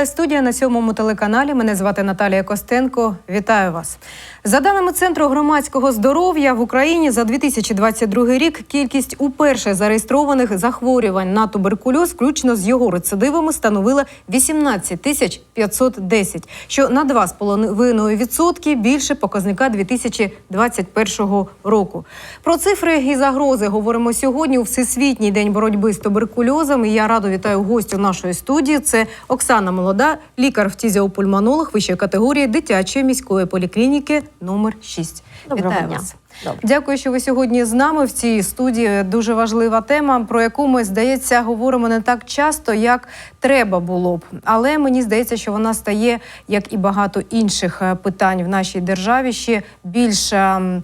Це Лайв студія на сьомому телеканалі. Мене звати Наталія Костенко. Вітаю вас. За даними Центру громадського здоров'я в Україні за 2022 рік кількість уперше зареєстрованих захворювань на туберкульоз, включно з його рецидивами, становила 18 тисяч 510, що на 2,5% більше показника 2021 року. Про цифри і загрози говоримо сьогодні у Всесвітній день боротьби з туберкульозом. І я радо вітаю гостю нашої студії. Це Оксана Молода, лікар-фтізіопульмонолог вищої категорії дитячої міської поліклініки номер 6. Доброго Вітаю дня. вас. Добре. Дякую, що ви сьогодні з нами в цій студії. Дуже важлива тема, про яку ми здається говоримо не так часто, як треба було б. Але мені здається, що вона стає, як і багато інших е, питань в нашій державі, ще більш ем,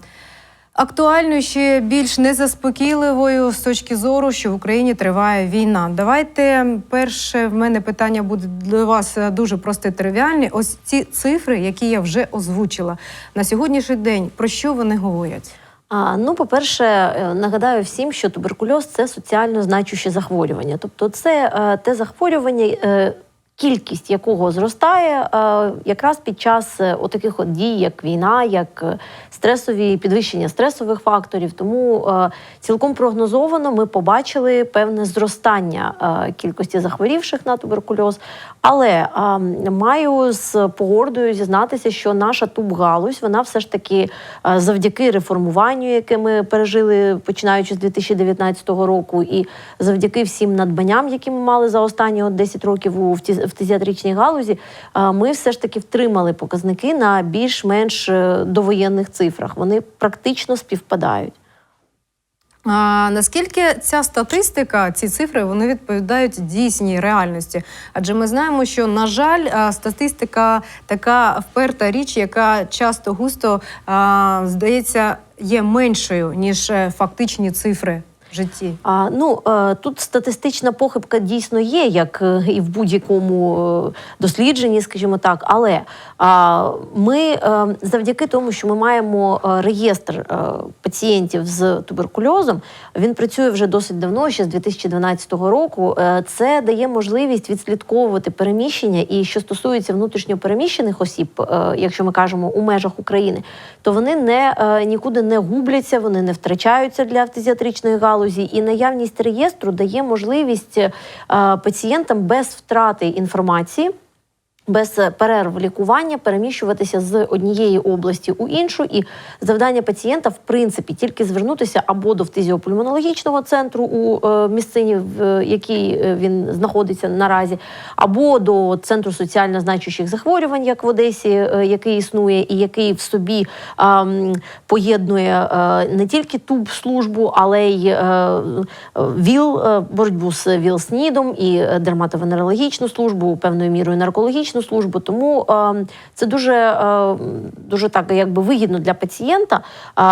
актуальною, ще більш незаспокійливою з точки зору, що в Україні триває війна. Давайте перше в мене питання буде для вас е, дуже просте тривіальне. Ось ці цифри, які я вже озвучила на сьогоднішній день, про що вони говорять? А, ну, по-перше, е, нагадаю всім, що туберкульоз це соціально значуще захворювання. Тобто, це е, те захворювання, кількість якого зростає е, якраз під час таких отаких от дій, як війна, як е, стресові підвищення стресових факторів. Тому е, цілком прогнозовано ми побачили певне зростання е, кількості захворівших на туберкульоз. Але е, маю з погордою зізнатися, що наша тубгалузь, вона все ж таки е, завдяки реформуванню, яке ми пережили починаючи з 2019 року, і завдяки всім надбанням, які ми мали за останні от 10 років у фтизіатричній галузі, е, ми все ж таки втримали показники на більш-менш е, довоєнних цифрах. Вони практично співпадають. А, наскільки ця статистика, ці цифри вони відповідають дійсній реальності? Адже ми знаємо, що на жаль, статистика така вперта річ, яка часто густо а, здається є меншою ніж е, фактичні цифри в житті. А, ну е, тут статистична похибка дійсно є, як е, і в будь-якому е, дослідженні, скажімо так. Але ми завдяки тому, що ми маємо реєстр пацієнтів з туберкульозом, він працює вже досить давно, ще з 2012 року. Це дає можливість відслідковувати переміщення. І що стосується внутрішньо переміщених осіб, якщо ми кажемо у межах України, то вони не нікуди не губляться, вони не втрачаються для фтизіатричної галузі. І наявність реєстру дає можливість е, пацієнтам без втрати інформації. Без перерв лікування переміщуватися з однієї області у іншу, і завдання пацієнта, в принципі, тільки звернутися або до фтизіопульмонологічного центру у е, місцині, в якій е, він знаходиться наразі, або до центру соціально значущих захворювань, як в Одесі, е, який існує, і який в собі поєднує е, не тільки туб службу, але й е, е, ВІЛ, е, боротьбу з ВІЛ-СНІДом і е, дерматовенерологічну службу, певною мірою наркологічну службу. Тому е, це дуже, е, дуже так якби вигідно для пацієнта е,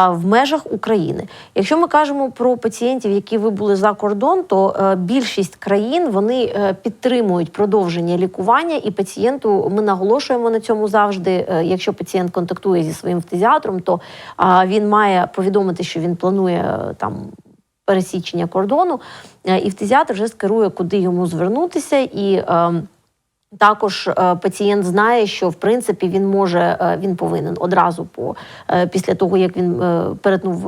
в межах України. Якщо ми кажемо про пацієнтів, які вибули за кордон, то е, більшість країн вони е, підтримують продовження лікування, і пацієнту ми наголошуємо на цьому завжди. Якщо пацієнт контактує зі своїм фтизіатром, то він має повідомити, що він планує там пересічення кордону, і фтизіатр вже скерує, куди йому звернутися і. е, також е, пацієнт знає, що в принципі він може, е, він повинен одразу по е, після того, як він перетнув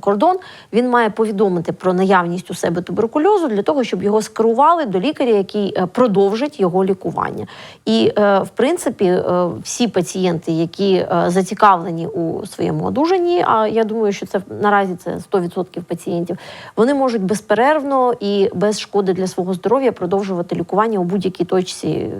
кордон, він має повідомити про наявність у себе туберкульозу для того, щоб його скерували до лікаря, який продовжить його лікування. І в принципі, всі пацієнти, які зацікавлені у своєму одужанні, а я думаю, що це наразі це 100% пацієнтів, вони можуть безперервно і без шкоди для свого здоров'я продовжувати лікування у будь-якій точці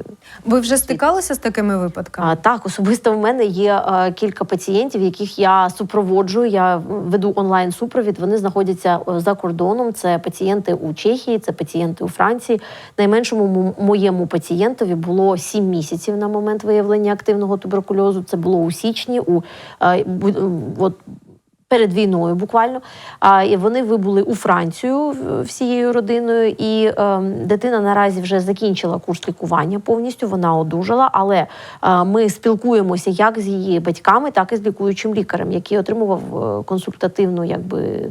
Ви вже стикалися з такими випадками? а, так, особисто в мене є е, кілька пацієнтів, яких я супроводжую. Я веду онлайн супровід. Вони знаходяться е, за кордоном. Це пацієнти у Чехії, це пацієнти у Франції. Найменшому моєму пацієнтові було 7 місяців на момент виявлення активного туберкульозу. Це було у січні. У е, от перед війною буквально. А, вони вибули у Францію всією родиною, і е, дитина наразі вже закінчила курс лікування повністю. Вона одужала, але е, ми спілкуємося як з її батьками, так і з лікуючим лікарем, який отримував е, консультативну, якби.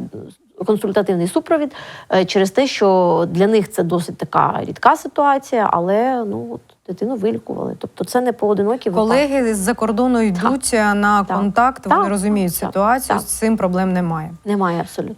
Консультативний супровід е, через те, що для них це досить така рідка ситуація, але ну от дитину вилікували. Тобто це не поодинокі. Колеги з-за кордону йдуть так. на Так. контакт, вони Так, розуміють так, ситуацію, так. з цим проблем немає. Немає абсолютно.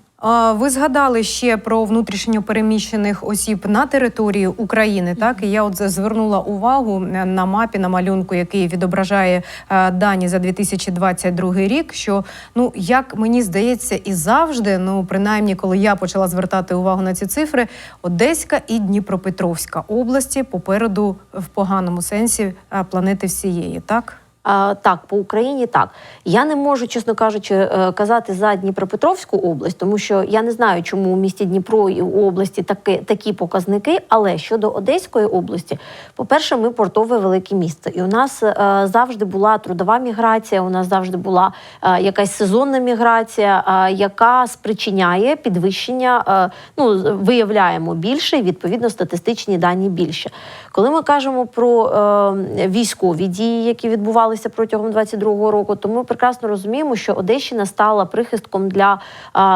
Ви згадали ще про внутрішньо переміщених осіб на території України. Так і я от звернула увагу на мапі на малюнку, який відображає е, дані за 2022 рік. Що ну як мені здається, і завжди, ну принаймні, коли я почала звертати увагу на ці цифри, Одеська і Дніпропетровська області попереду в поганому сенсі е, планети всієї, так. Так, по Україні так. Я не можу, чесно кажучи, е, казати за Дніпропетровську область, тому що я не знаю, чому у місті Дніпро і у області такі, такі показники. Але щодо Одеської області, по-перше, ми портове велике місто, і у нас е, завжди була трудова міграція, у нас завжди була е, якась сезонна міграція, яка спричиняє підвищення. Ну, виявляємо більше, і відповідно статистичні дані більше. Коли ми кажемо про е, військові дії, які відбувалися протягом 22-го року, то ми прекрасно розуміємо, що Одещина стала прихистком для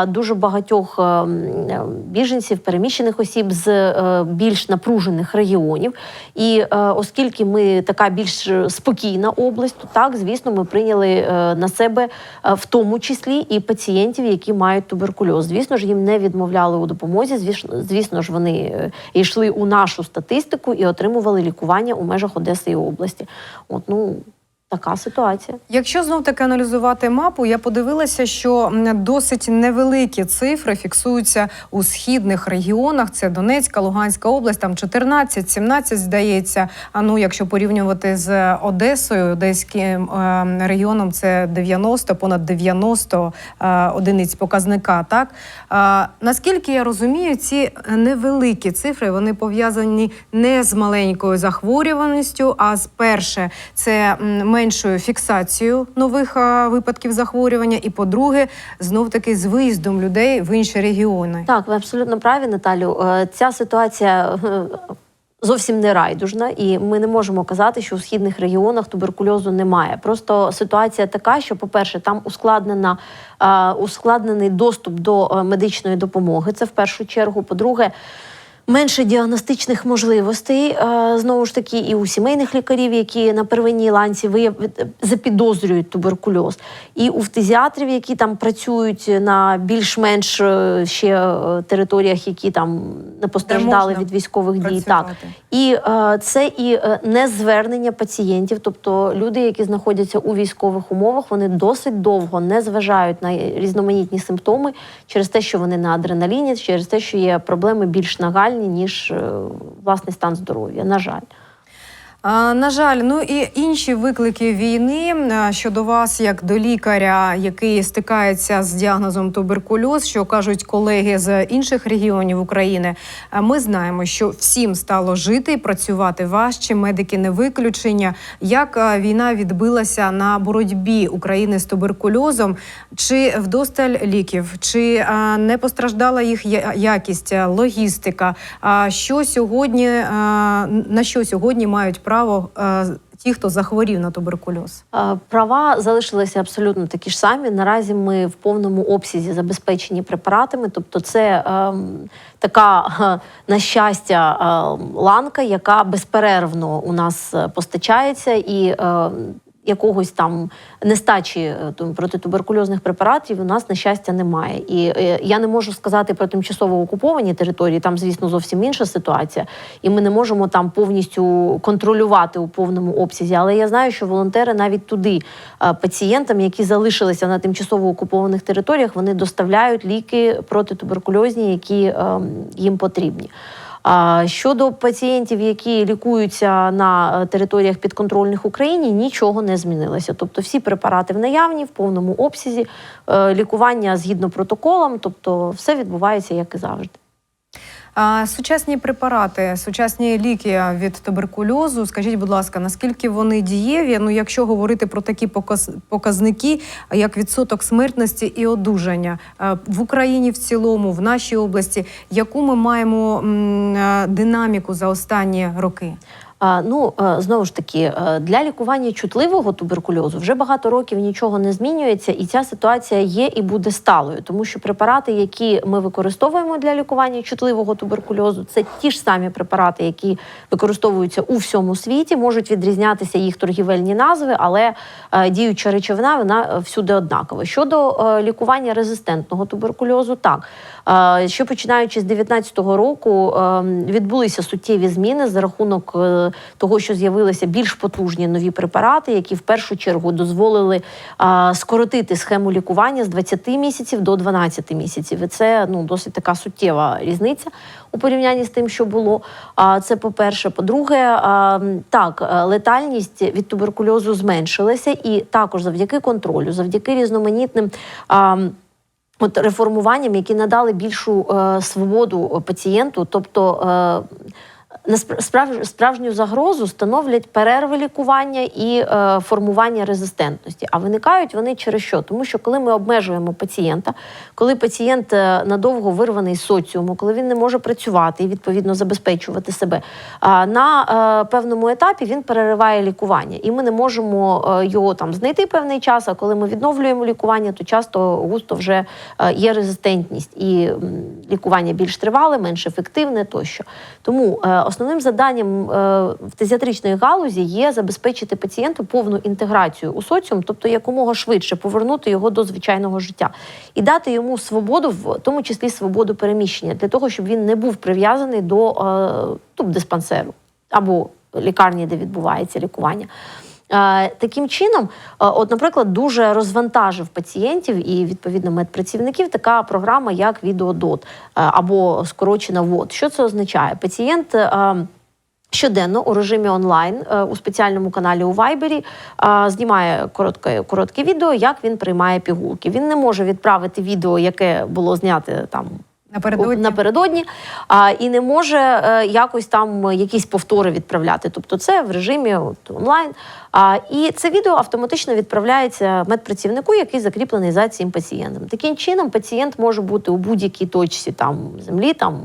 дуже багатьох е, м, е, біженців, переміщених осіб з е, більш напружених регіонів. І е, оскільки ми така більш спокійна область, то так, звісно, ми прийняли е, на себе в тому числі і пацієнтів, які мають туберкульоз. Звісно ж, їм не відмовляли у допомозі. Звісно, звісно ж, вони йшли у нашу статистику і отримували лікування у межах Одеси і області. От ну така ситуація. Якщо знов таки аналізувати мапу, я подивилася, що досить невеликі цифри фіксуються у східних регіонах. Це Донецька, Луганська область, там 14, 17, здається. А ну, якщо порівнювати з Одесою, Одеським е, регіоном це 90, понад 90 е, одиниць показника. Так наскільки я розумію, ці невеликі цифри вони пов'язані не з маленькою захворюваністю, а з перше, це меншою фіксацією нових випадків захворювання, і по-друге, знов таки з виїздом людей в інші регіони. Так, ви абсолютно праві, Наталю. Е, Ця ситуація. е, Зовсім не райдужна, і ми не можемо казати, що у східних регіонах туберкульозу немає. Просто ситуація така, що, по-перше, там ускладнена е, ускладнений доступ до медичної допомоги. Це в першу чергу. По-друге, менше діагностичних можливостей е, знову ж таки, і у сімейних лікарів, які на первинній ланці вияв- запідозрюють туберкульоз, і у фтизіатрів, які там працюють на більш-менш е, ще е, територіях, які там не постраждали від військових дій. Так і е, це і е, незвернення пацієнтів, тобто люди, які знаходяться у військових умовах, вони досить довго не зважають на різноманітні симптоми через те, що вони на адреналіні, через те, що є проблеми більш нагальні ніж е, власний стан здоров'я. На жаль. На жаль, ну і інші виклики війни щодо вас, як до лікаря, який стикається з діагнозом туберкульоз, що кажуть колеги з інших регіонів України. Ми знаємо, що всім стало жити і працювати важче. Медики не виключення. Як війна відбилася на боротьбі України з туберкульозом? Чи вдосталь ліків, чи не постраждала їх якість, логістика? А що сьогодні на що сьогодні мають право а, ті, хто захворів на туберкульоз? Е, Права залишилися абсолютно такі ж самі. Наразі ми в повному обсязі забезпечені препаратами. Тобто, це ем, така е, на щастя е, ланка, яка безперервно у нас е, постачається і. е, Якогось там нестачі е, протитуберкульозних препаратів у нас на щастя немає. І е, я не можу сказати про тимчасово окуповані території. Там, звісно, зовсім інша ситуація, і ми не можемо там повністю контролювати у повному обсязі. Але я знаю, що волонтери навіть туди е, пацієнтам, які залишилися на тимчасово окупованих територіях, вони доставляють ліки протитуберкульозні, які е, їм потрібні. Щодо пацієнтів, які лікуються на е, територіях підконтрольних Україні, нічого не змінилося. Тобто всі препарати в наявні в повному обсязі, е, лікування згідно протоколам, тобто все відбувається як і завжди. Сучасні препарати, сучасні ліки від туберкульозу. Скажіть, будь ласка, наскільки вони дієві? Ну, якщо говорити про такі показ- показники, як відсоток смертності і одужання е, в Україні в цілому, в нашій області, яку ми маємо е, динаміку за останні роки? Ну, е, знову ж таки, е, для лікування чутливого туберкульозу вже багато років нічого не змінюється, і ця ситуація є і буде сталою, тому що препарати, які ми використовуємо для лікування чутливого туберкульозу, це ті ж самі препарати, які використовуються у всьому світі, можуть відрізнятися їх торгівельні назви, але е, діюча речовина вона всюди однакова. Щодо лікування резистентного туберкульозу, так е, що починаючи з 2019 року е, відбулися суттєві зміни за рахунок е, того, що з'явилися більш потужні нові препарати, які в першу чергу дозволили скоротити схему лікування з 20 місяців до 12 місяців. І це ну досить така суттєва різниця у порівнянні з тим, що було. А це по-перше. По-друге, так, е, летальність від туберкульозу зменшилася, і також завдяки контролю, завдяки різноманітним. От реформуванням, які надали більшу е, свободу пацієнту, тобто е, справжню загрозу становлять перерви лікування і е, формування резистентності. А виникають вони через що? Тому що коли ми обмежуємо пацієнта, коли пацієнт е, надовго вирваний з соціуму, коли він не може працювати і відповідно забезпечувати себе, на е, певному етапі він перериває лікування, і ми не можемо е, його там знайти певний час. А коли ми відновлюємо лікування, то часто густо вже е, є резистентність і лікування більш тривале, менш ефективне тощо. Тому е, основним завданням е, в фтизіатричної галузі є забезпечити пацієнту повну інтеграцію у соціум, тобто якомога швидше повернути його до звичайного життя і дати йому свободу, в тому числі свободу переміщення, для того, щоб він не був прив'язаний до туб диспансеру або лікарні, де відбувається лікування. Таким чином, от, наприклад, дуже розвантажив пацієнтів і відповідно медпрацівників така програма, як відеодот або скорочена ВОД. Що це означає? Пацієнт. Щоденно у режимі онлайн е, у спеціальному каналі у Вайбері знімає коротке, коротке відео, як він приймає пігулки. Він не може відправити відео, яке було зняте там Напередодні. напередодні, а, і не може е, якось там якісь повтори відправляти. Тобто це в режимі от, онлайн. І це відео автоматично відправляється медпрацівнику, який закріплений за цим пацієнтом. Таким чином, пацієнт може бути у будь-якій точці там землі, там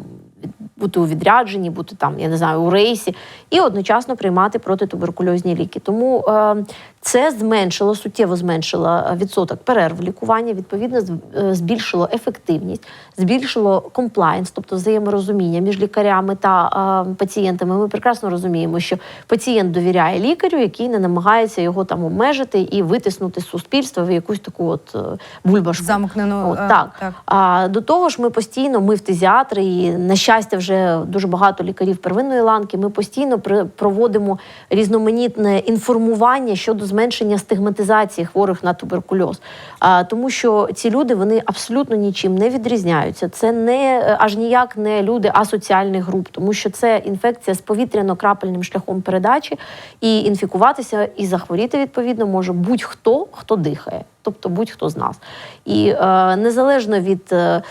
бути у відрядженні, бути там, я не знаю, у рейсі, і одночасно приймати протитуберкульозні ліки. Тому е, це зменшило, суттєво зменшило е, відсоток перерв лікування, відповідно, е, збільшило ефективність, збільшило комплайнс, тобто взаєморозуміння між лікарями та е, пацієнтами. Ми прекрасно розуміємо, що пацієнт довіряє лікарю, який не намагається його там обмежити і витиснути з суспільства в якусь таку от е, бульбашку. Замкнену, От, так. так. А до того ж, ми постійно, ми фтизіатри, і на щастя, вже дуже багато лікарів первинної ланки. Ми постійно проводимо різноманітне інформування щодо зменшення стигматизації хворих на туберкульоз. А, тому що ці люди вони абсолютно нічим не відрізняються. Це не е, аж ніяк не люди асоціальних груп, тому що це інфекція з повітряно-крапельним шляхом передачі, і інфікуватися і захворіти відповідно може будь-хто, хто дихає. Тобто будь-хто з нас. І е, незалежно від е, е,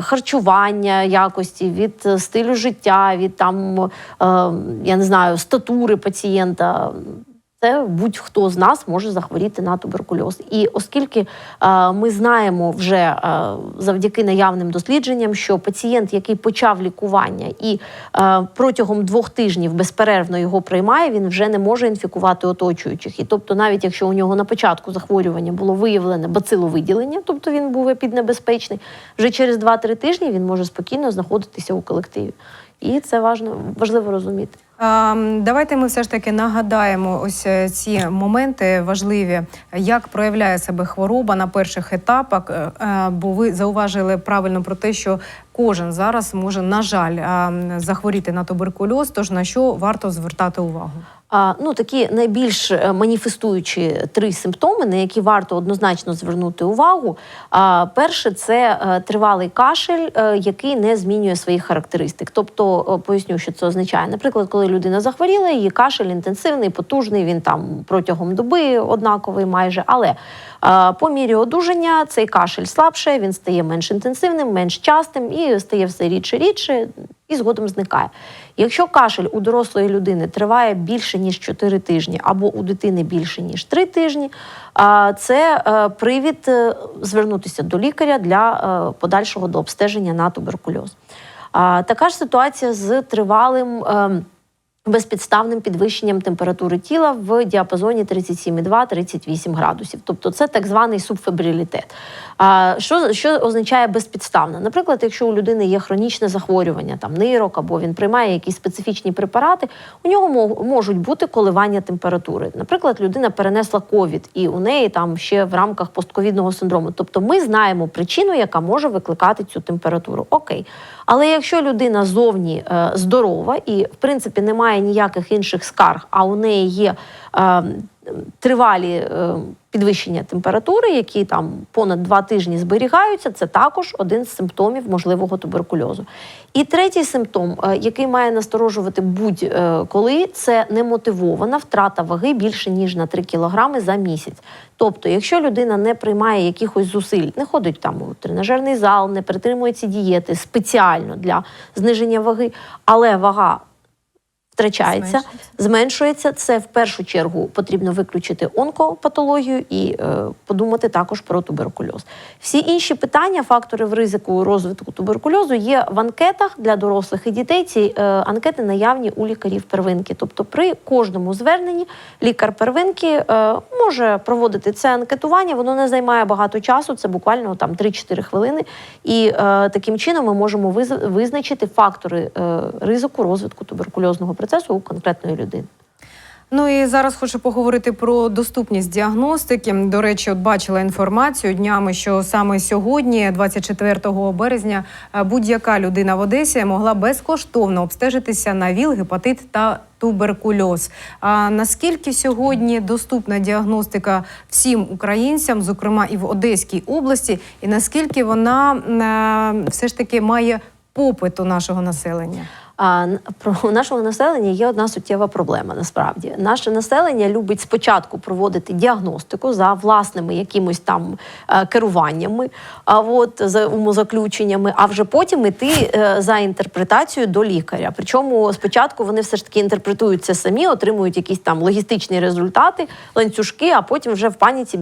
харчування якості, від стилю життя, від там, е, я не знаю, статури пацієнта. Це будь-хто з нас може захворіти на туберкульоз. І оскільки е, ми знаємо вже е, завдяки наявним дослідженням, що пацієнт, який почав лікування і е, протягом двох тижнів безперервно його приймає, він вже не може інфікувати оточуючих. І тобто, навіть якщо у нього на початку захворювання було виявлене бациловиділення, тобто він був епіднебезпечний, вже через 2-3 тижні він може спокійно знаходитися у колективі. І це важливо розуміти. Давайте ми все ж таки нагадаємо ось е, ці моменти важливі, як проявляє себе хвороба на перших етапах. Е, е, Бо ви зауважили правильно про те, що кожен зараз може, на жаль, захворіти на туберкульоз. Тож на що варто звертати увагу? А, ну, такі найбільш маніфестуючі три симптоми, на які варто однозначно звернути увагу. А, перше це тривалий кашель, який не змінює своїх характеристик. Тобто, поясню, що це означає. Наприклад, коли людина захворіла, її кашель інтенсивний, потужний, він там протягом доби однаковий майже. Але е, по мірі одужання цей кашель слабше, він стає менш інтенсивним, менш частим і стає все рідше рідше і згодом зникає. Якщо кашель у дорослої людини триває більше ніж 4 тижні, або у дитини більше ніж 3 тижні, а, це е, привід е, звернутися до лікаря для е, подальшого дообстеження на туберкульоз. Така ж ситуація з тривалим. Безпідставним підвищенням температури тіла в діапазоні 37,2-38 градусів. Тобто це так званий субфебрилітет. А що, що означає безпідставно? Наприклад, якщо у людини є хронічне захворювання, там нирок, або він приймає якісь специфічні препарати, у нього можуть бути коливання температури. Наприклад, людина перенесла ковід, і у неї там ще в рамках постковідного синдрому. Тобто ми знаємо причину, яка може викликати цю температуру. Окей. Але якщо людина зовні е, здорова і, в принципі, немає ніяких інших скарг, а у неї є е, тривалі е, підвищення температури, які там понад два тижні зберігаються, це також один з симптомів можливого туберкульозу. І третій симптом, е, який має насторожувати будь-коли, це немотивована втрата ваги більше ніж на 3 кілограми за місяць. Тобто, якщо людина не приймає якихось зусиль, не ходить там у тренажерний зал, не притримується дієти спеціально для зниження ваги, але вага втрачається, Зменшується. зменшується. Це в першу чергу потрібно виключити онкопатологію і е, подумати також про туберкульоз. Всі інші питання, фактори в ризику розвитку туберкульозу є в анкетах для дорослих і дітей. Ці е, анкети наявні у лікарів первинки. Тобто, при кожному зверненні лікар первинки е, може проводити це анкетування. Воно не займає багато часу, це буквально там 3-4 хвилини. І е, таким чином ми можемо виз- визначити фактори е, ризику розвитку туберкульозного процесу у конкретної людини. Ну і зараз хочу поговорити про доступність діагностики. До речі, от бачила інформацію днями, що саме сьогодні, 24 березня, е, будь-яка людина в Одесі могла безкоштовно обстежитися на ВІЛ, гепатит та туберкульоз. А наскільки сьогодні доступна діагностика всім українцям, зокрема і в Одеській області, і наскільки вона е, все ж таки має попит у нашого населення? А у нашого населення є одна суттєва проблема. Насправді наше населення любить спочатку проводити діагностику за власними якимось там е, керуваннями, а от за умозаключеннями, а вже потім іти е, за інтерпретацією до лікаря. Причому спочатку вони все ж таки інтерпретують це самі, отримують якісь там логістичні результати, ланцюжки, а потім вже в паніці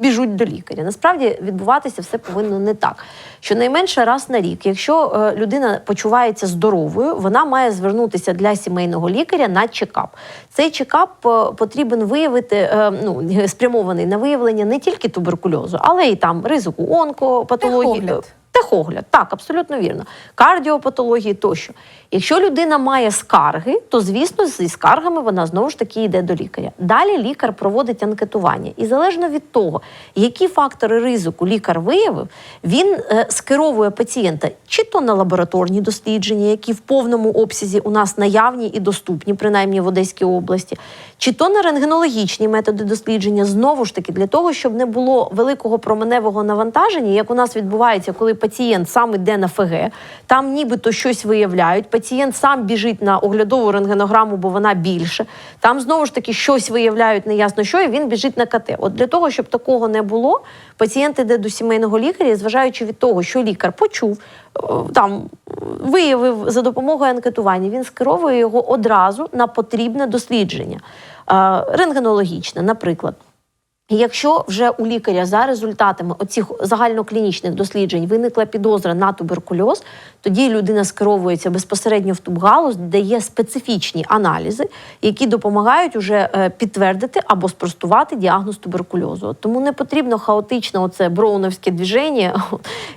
біжуть до лікаря. Насправді відбуватися все повинно не так. Щонайменше раз на рік, якщо е, людина почувається здоровою, вона має звернутися для сімейного лікаря на чекап. Цей чекап е, потрібен виявити, е, ну спрямований на виявлення не тільки туберкульозу, але й там ризику онкопатології. Техогляд. Техогляд, так, абсолютно вірно. Кардіопатології тощо. Якщо людина має скарги, то звісно зі скаргами вона знову ж таки йде до лікаря. Далі лікар проводить анкетування, і залежно від того, які фактори ризику лікар виявив, він е, скеровує пацієнта чи то на лабораторні дослідження, які в повному обсязі у нас наявні і доступні, принаймні в Одеській області, чи то на рентгенологічні методи дослідження, знову ж таки, для того, щоб не було великого променевого навантаження, як у нас відбувається, коли пацієнт сам іде на ФГ, там нібито щось виявляють. Пацієнт сам біжить на оглядову рентгенограму, бо вона більше. Там знову ж таки щось виявляють неясно що, і він біжить на КТ. От для того, щоб такого не було, пацієнт іде до сімейного лікаря, зважаючи від того, що лікар почув, е, там виявив за допомогою анкетування, він скеровує його одразу на потрібне дослідження. Е, Рентгенологічне, наприклад. Якщо вже у лікаря за результатами оцих загальноклінічних досліджень виникла підозра на туберкульоз, тоді людина скеровується безпосередньо в тубгалузь, де є специфічні аналізи, які допомагають уже е, підтвердити або спростувати діагноз туберкульозу. Тому не потрібно хаотично оце броуновське движення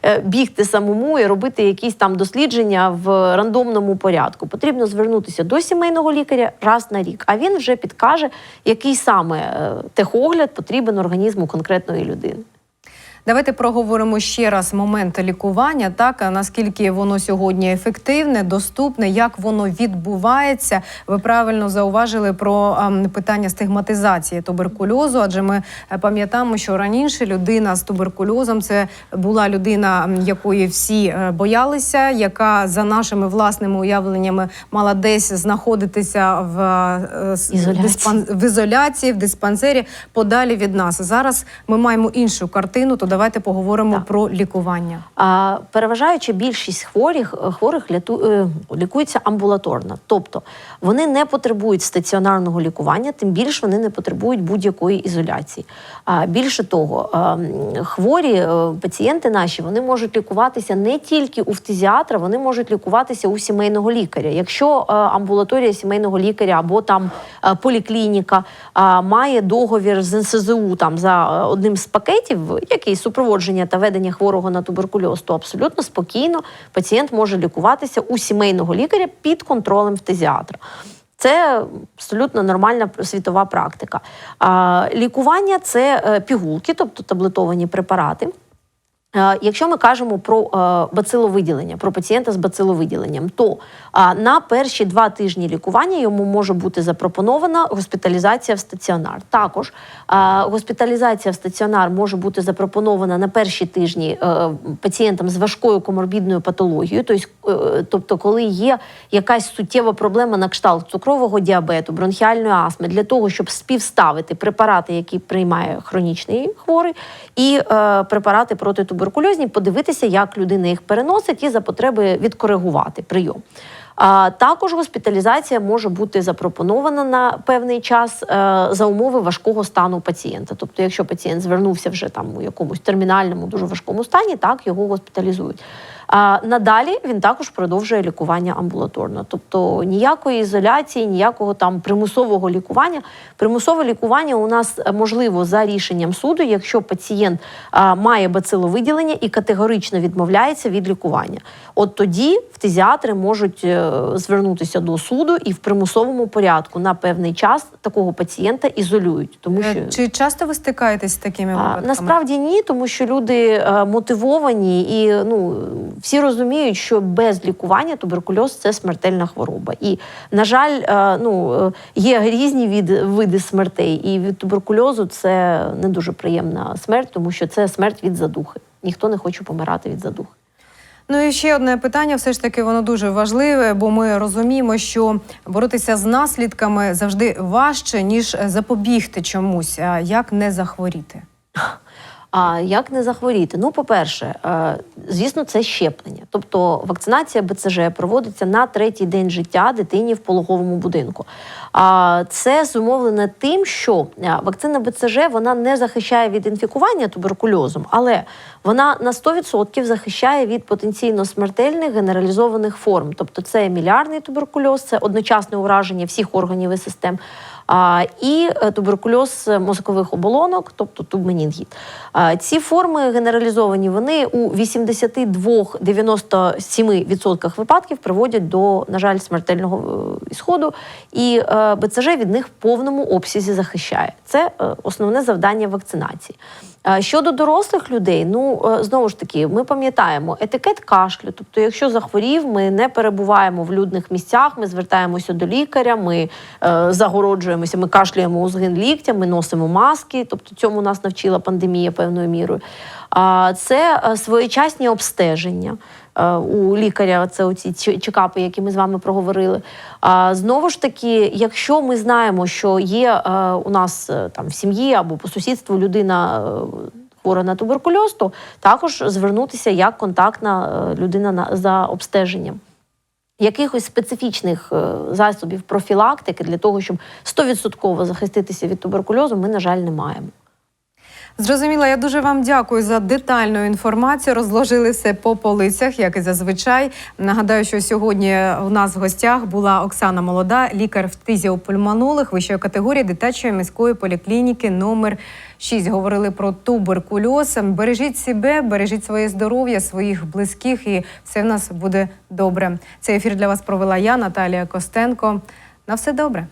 е, бігти самому і робити якісь там дослідження в рандомному порядку. Потрібно звернутися до сімейного лікаря раз на рік, а він вже підкаже, який саме е, техогляд потрібен організму конкретної людини. Давайте проговоримо ще раз момент лікування. Так наскільки воно сьогодні ефективне, доступне, як воно відбувається. Ви правильно зауважили про ем, питання стигматизації туберкульозу, адже ми е, пам'ятаємо, що раніше людина з туберкульозом це була людина, якої всі е, боялися, яка за нашими власними уявленнями мала десь знаходитися в е, Ізоляції. диспан- в ізоляції, в диспансері подалі від нас. Зараз ми маємо іншу картину. То давайте поговоримо Так. про лікування. А, переважаюча більшість хворих, хворих ляту, е, лікується амбулаторно. Тобто вони не потребують стаціонарного лікування, тим більше вони не потребують будь-якої ізоляції. А, більше того, а, хворі е, пацієнти наші вони можуть лікуватися не тільки у фтизіатра, вони можуть лікуватися у сімейного лікаря. Якщо е, амбулаторія сімейного лікаря або там е, поліклініка е, має договір з НСЗУ там за е, одним з пакетів, який супроводження та ведення хворого на туберкульоз, то абсолютно спокійно пацієнт може лікуватися у сімейного лікаря під контролем фтизіатра. Це абсолютно нормальна світова практика. Лікування це е, пігулки, тобто таблетовані препарати. Е, Якщо ми кажемо про е, бациловиділення, про пацієнта з бациловиділенням, то на перші два тижні лікування йому може бути запропонована госпіталізація в стаціонар. Також госпіталізація в стаціонар може бути запропонована на перші тижні е, пацієнтам з важкою коморбідною патологією, тобто, тобто, коли є якась суттєва проблема на кшталт цукрового діабету, бронхіальної астми, для того, щоб співставити препарати, які приймає хронічний хворий, і препарати протитуберкульозні, подивитися, як людина їх переносить, і за потреби відкоригувати прийом. А також госпіталізація може бути запропонована на певний час е, за умови важкого стану пацієнта. Тобто, якщо пацієнт звернувся вже там у якомусь термінальному, дуже важкому стані, так його госпіталізують. А надалі він також продовжує лікування амбулаторно, тобто ніякої ізоляції, ніякого там примусового лікування. Примусове лікування у нас е, можливо за рішенням суду, якщо пацієнт а, має бациловиділення і категорично відмовляється від лікування. От тоді фтизіатри можуть е, звернутися до суду і в примусовому порядку на певний час такого пацієнта ізолюють, тому що Е, Чи часто ви стикаєтесь з такими а, насправді ні, тому що люди е, мотивовані і ну всі розуміють, що без лікування туберкульоз це смертельна хвороба. І на жаль, е, ну е, є різні від, види смертей, і від туберкульозу це не дуже приємна смерть, тому що це смерть від задухи. Ніхто не хоче помирати від задухи. Ну і ще одне питання, все ж таки, воно дуже важливе, бо ми розуміємо, що боротися з наслідками завжди важче, ніж запобігти чомусь. А як не захворіти? А як не захворіти? Ну, по-перше, е, звісно, це щеплення. Тобто вакцинація БЦЖ проводиться на третій день життя дитині в пологовому будинку. А це зумовлено тим, що е, вакцина БЦЖ вона не захищає від інфікування туберкульозом, але вона на 100% захищає від потенційно смертельних генералізованих форм. Тобто, це мілярний туберкульоз, це одночасне ураження всіх органів і систем. І е, туберкульоз мозкових оболонок, тобто тубменінгіт. Ці форми генералізовані, вони у 82-97% випадків приводять до, на жаль, смертельного е, ісходу, і е, БЦЖ від них в повному обсязі захищає. Це основне завдання вакцинації. Щодо дорослих людей, ну знову ж таки, ми пам'ятаємо етикет кашлю. Тобто, якщо захворів, ми не перебуваємо в людних місцях, ми звертаємося до лікаря, ми е, загороджуємося, ми кашляємо у згин ліктя, ми носимо маски. Тобто, цьому нас навчила пандемія певною мірою. А це е, своєчасні обстеження. Е, У лікаря це оці чекапи, які ми з вами проговорили. А знову ж таки, якщо ми знаємо, що є е, у нас там в сім'ї або по сусідству людина хвора на туберкульоз, то також звернутися як контактна людина на за обстеженням. Якихось специфічних е, засобів профілактики для того, щоб 100% захиститися від туберкульозу, ми, на жаль, не маємо. Зрозуміла, я дуже вам дякую за детальну інформацію. Розложили все по полицях, як і зазвичай. Нагадаю, що сьогодні у нас в гостях була Оксана Молода, лікар-фтизіопульмонолог вищої категорії дитячої міської поліклініки номер 6. Говорили про туберкульоз. Бережіть себе, бережіть своє здоров'я, своїх близьких, і все в нас буде добре. Цей ефір для вас провела я, Наталія Костенко. На все добре.